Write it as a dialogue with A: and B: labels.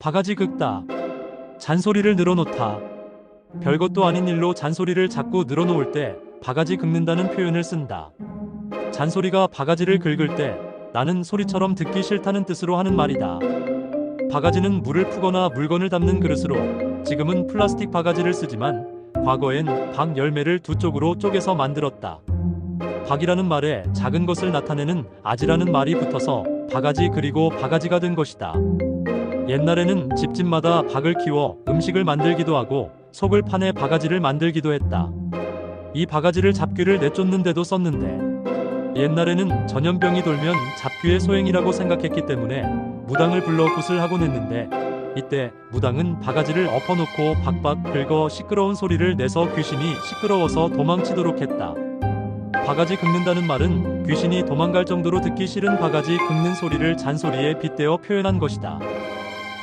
A: 바가지 긁다. 잔소리를 늘어놓다. 별것도 아닌 일로 잔소리를 자꾸 늘어놓을 때 바가지 긁는다는 표현을 쓴다. 잔소리가 바가지를 긁을 때 나는 소리처럼 듣기 싫다는 뜻으로 하는 말이다. 바가지는 물을 푸거나 물건을 담는 그릇으로 지금은 플라스틱 바가지를 쓰지만 과거엔 박 열매를 두 쪽으로 쪼개서 만들었다. 박이라는 말에 작은 것을 나타내는 아지라는 말이 붙어서 바가지 그리고 바가지가 된 것이다. 옛날에는 집집마다 박을 키워 음식을 만들기도 하고 속을 파내 바가지를 만들기도 했다. 이 바가지를 잡귀를 내쫓는데도 썼는데 옛날에는 전염병이 돌면 잡귀의 소행이라고 생각했기 때문에 무당을 불러 굿을 하곤 했는데 이때 무당은 바가지를 엎어놓고 박박 긁어 시끄러운 소리를 내서 귀신이 시끄러워서 도망치도록 했다. 바가지 긁는다는 말은 귀신이 도망갈 정도로 듣기 싫은 바가지 긁는 소리를 잔소리에 빗대어 표현한 것이다.